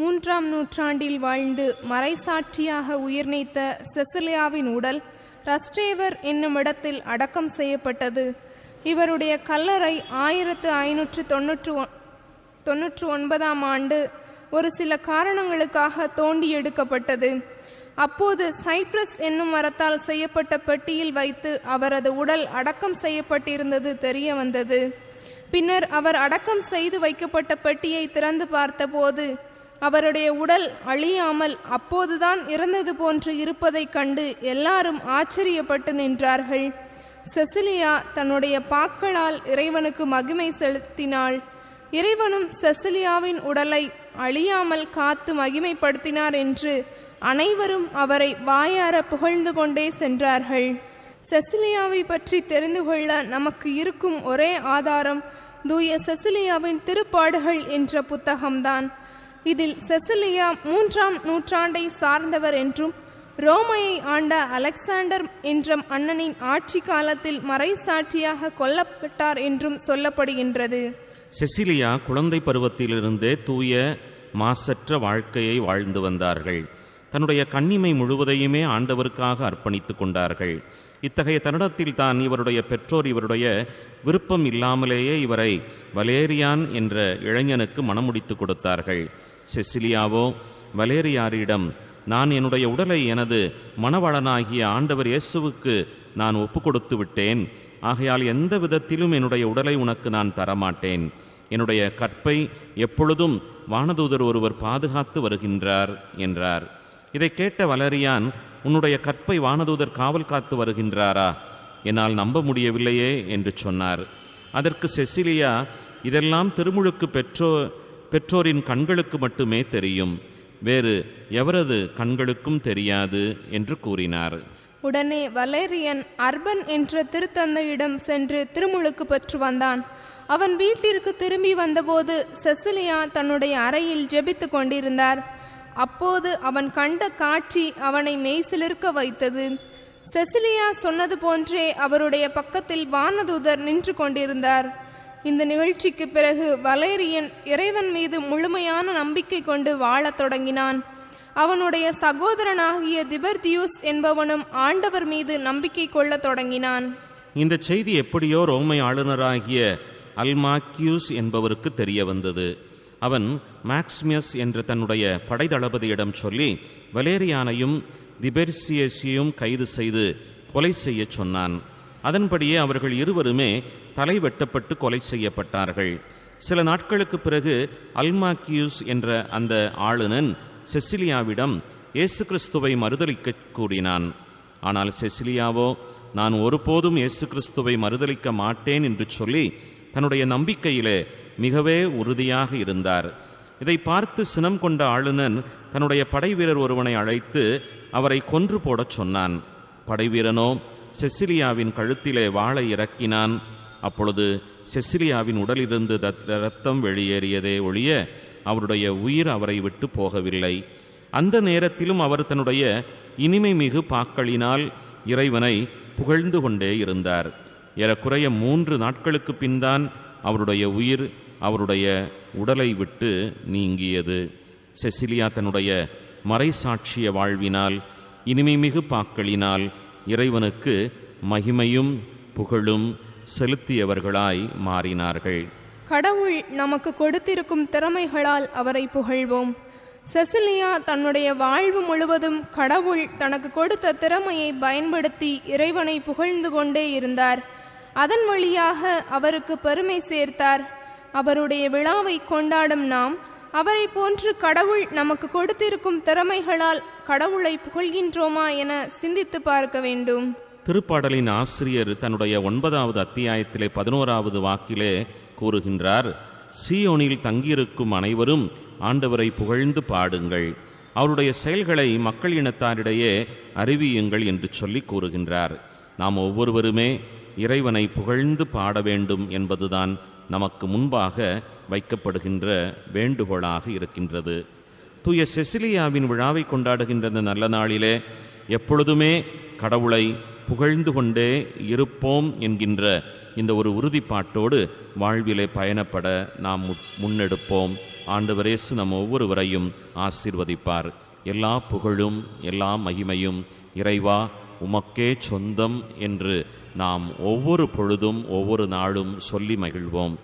மூன்றாம் நூற்றாண்டில் வாழ்ந்து மறைசாட்சியாக உயிர் நீத்த செசிலியாவின் உடல் ரஸ்டேவர் என்னும் இடத்தில் அடக்கம் செய்யப்பட்டது. இவருடைய கல்லறை ஆயிரத்து ஐநூற்று தொன்னூற்று தொன்னூற்று ஒன்பதாம் ஆண்டு ஒரு சில காரணங்களுக்காக தோண்டி எடுக்கப்பட்டது. அப்போது சைப்ரஸ் என்னும் மரத்தால் செய்யப்பட்ட பெட்டியில் வைத்து அவரது உடல் அடக்கம் செய்யப்பட்டிருந்தது தெரிய வந்தது. பின்னர் அவர் அடக்கம் செய்து வைக்கப்பட்ட பெட்டியை திறந்து பார்த்தபோது அவருடைய உடல் அழியாமல் அப்போதுதான் இறந்தது போன்று இருப்பதைக் கண்டு எல்லாரும் ஆச்சரியப்பட்டு நின்றார்கள். செசிலியா தன்னுடைய பாக்களால் இறைவனுக்கு மகிமை செலுத்தினாள். இறைவனும் செசிலியாவின் உடலை அழியாமல் காத்து மகிமைப்படுத்தினார் என்று அனைவரும் அவரை வாயார புகழ்ந்து கொண்டே சென்றார்கள். செசிலியாவை பற்றி தெரிந்து கொள்ள நமக்கு இருக்கும் ஒரே ஆதாரம் தூய செசிலியாவின் திருப்பாடுகள் என்ற புத்தகம்தான். இதில் செசிலியா மூன்றாம் நூற்றாண்டை சார்ந்தவர் என்றும் ரோமையை ஆண்ட அலெக்சாண்டர் என்ற அண்ணனின் ஆட்சி காலத்தில் மறைசாட்சியாக கொல்லப்பட்டார் என்றும் சொல்லப்படுகின்றது. செசிலியா குழந்தை பருவத்திலிருந்தே தூய மாசற்ற வாழ்க்கையை வாழ்ந்து வந்தார்கள். தன்னுடைய கன்னிமை முழுவதையுமே ஆண்டவருக்காக அர்ப்பணித்துக் கொண்டார்கள். இத்தகைய தருணத்தில் தான் இவருடைய பெற்றோர் இவருடைய விருப்பம் இல்லாமலேயே இவரை வலேரியான் என்ற இளைஞனுக்கு மனமுடித்து கொடுத்தார்கள். செசிலியாவோ வலேரியாரிடம் நான் என்னுடைய உடலை எனது மணவளனாகிய ஆண்டவர் இயேசுவுக்கு நான் ஒப்பு கொடுத்து விட்டேன். ஆகையால் எந்த விதத்திலும் என்னுடைய உடலை உனக்கு நான் தரமாட்டேன். என்னுடைய கற்பை எப்பொழுதும் வானதூதர் ஒருவர் பாதுகாத்து வருகின்றார் என்றார். இதை கேட்ட வளரியான் உன்னுடைய கற்பை வானதூதர் காவல் காத்து வருகின்றாரா? என்னால் நம்ப முடியவில்லையே என்று சொன்னார். அதற்கு செசிலியா இதெல்லாம் திருமுழுக்கு பெற்றோ பெற்றோரின் கண்களுக்கு மட்டுமே தெரியும். வேறு எவரது கண்களுக்கும் தெரியாது என்று கூறினார். உடனே வலேரியன் அர்பன் என்ற திருத்தந்தையிடம் சென்று திருமுழுக்கு பெற்று வந்தான். அவன் வீட்டிற்கு திரும்பி வந்தபோது செசிலியா தன்னுடைய அறையில் ஜெபித்து கொண்டிருந்தார். அப்போது அவன் கண்ட காட்சி அவனை மெய்சிலிருக்க வைத்தது. செசிலியா சொன்னது போன்றே அவருடைய பக்கத்தில் வானதூதர் நின்று கொண்டிருந்தார். இந்த நிகழ்ச்சிக்கு பிறகு வலேரியன் இறைவன் மீது முழுமையான நம்பிக்கை கொண்டு வாழத் தொடங்கினான். அவனுடைய சகோதரனாகிய திபர்தியூஸ் என்பவனும் ஆண்டவர் மீது நம்பிக்கை கொள்ளத் தொடங்கினான். இந்த செய்தி எப்படியோ ரோமை ஆளுநராகிய அல்மாக்கியூஸ் என்பவருக்கு தெரிய வந்தது. அவன் மேக்ஸ்மியஸ் என்ற தன்னுடைய படைதளபதியிடம் சொல்லி வலேரியானையும் திபெர்சியஸையும் கைது செய்து கொலை செய்யச் சொன்னான். அதன்படியே அவர்கள் இருவருமே தலை வெட்டப்பட்டு கொலை செய்யப்பட்டார்கள். சில நாட்களுக்கு பிறகு அல்மாக்கியூஸ் என்ற அந்த ஆளுநன் செசிலியாவிடம் இயேசு கிறிஸ்துவை மறுதளிக்க கூறினான். ஆனால் செசிலியாவோ நான் ஒருபோதும் இயேசு கிறிஸ்துவை மறுதலிக்க மாட்டேன் என்று சொல்லி தன்னுடைய நம்பிக்கையிலே மிகவே உறுதியாக இருந்தார். இதை பார்த்து சினம் கொண்ட ஆளுநன் தன்னுடைய படைவீரர் ஒருவனை அழைத்து அவரை கொன்று போடச் சொன்னான். படைவீரனோ செசிலியாவின் கழுத்திலே வாளை இறக்கினான். அப்பொழுது செசிலியாவின் உடலிருந்து தத்- வெளியேறியதே ஒழிய அவருடைய உயிர் அவரை விட்டு போகவில்லை. அந்த நேரத்திலும் அவர் தன்னுடைய இனிமை மிகு பாக்களினால் இறைவனை புகழ்ந்து கொண்டே இருந்தார். ஏறக்குறைய மூன்று நாட்களுக்கு பின்தான் அவருடைய உயிர் அவருடைய உடலை விட்டு நீங்கியது. செசிலியா தன்னுடைய மறைசாட்சிய வாழ்வினால் இனிமை மிகு பாக்களினால் இறைவனுக்கு மகிமையும் புகழும் செலுத்தியவர்களாய் மாறினார்கள். கடவுள் நமக்கு கொடுத்திருக்கும் திறமைகளால் அவரை புகழ்வோம். செசிலியா தன்னுடைய வாழ்வு முழுவதும் கடவுள் தனக்கு கொடுத்த திறமையை பயன்படுத்தி இறைவனை புகழ்ந்து கொண்டே இருந்தார். அதன் வழியாக அவருக்கு பெருமை சேர்த்தார். அவருடைய விழாவை கொண்டாடும் நாம் அவரை போன்று கடவுள் நமக்கு கொடுத்திருக்கும் திறமைகளால் கடவுளை புகழ்கின்றோமா என சிந்தித்து பார்க்க வேண்டும். திருப்பாடலின் ஆசிரியர் தன்னுடைய ஒன்பதாவது அத்தியாயத்திலே பதினோராவது வாக்கிலே கூறுகின்றார் சீயோனில் தங்கியிருக்கும் அனைவரும் ஆண்டவரை புகழ்ந்து பாடுங்கள். அவருடைய செயல்களை மக்கள் இனத்தாரிடையே அறிவியுங்கள் என்று சொல்லி கூறுகின்றார். நாம் ஒவ்வொருவருமே இறைவனை புகழ்ந்து பாட வேண்டும் என்பதுதான் நமக்கு முன்பாக வைக்கப்படுகின்ற வேண்டுகோளாக இருக்கின்றது. தூய செசிலியாவின் விழாவை கொண்டாடுகின்ற இந்த நல்ல நாளிலே எப்பொழுதுமே கடவுளை புகழ்ந்து கொண்டே இருப்போம் என்கின்ற இந்த ஒரு உறுதிப்பாட்டோடு வாழ்விலே பயணப்பட நாம் மு- முன்னெடுப்போம். ஆண்டவரேசு நம் ஒவ்வொருவரையும் ஆசீர்வதிப்பார். எல்லா புகழும் எல்லா மகிமையும் இறைவா உமக்கே சொந்தம் என்று நாம் ஒவ்வொரு பொழுதும் ஒவ்வொரு நாளும் சொல்லி மகிழ்வோம்.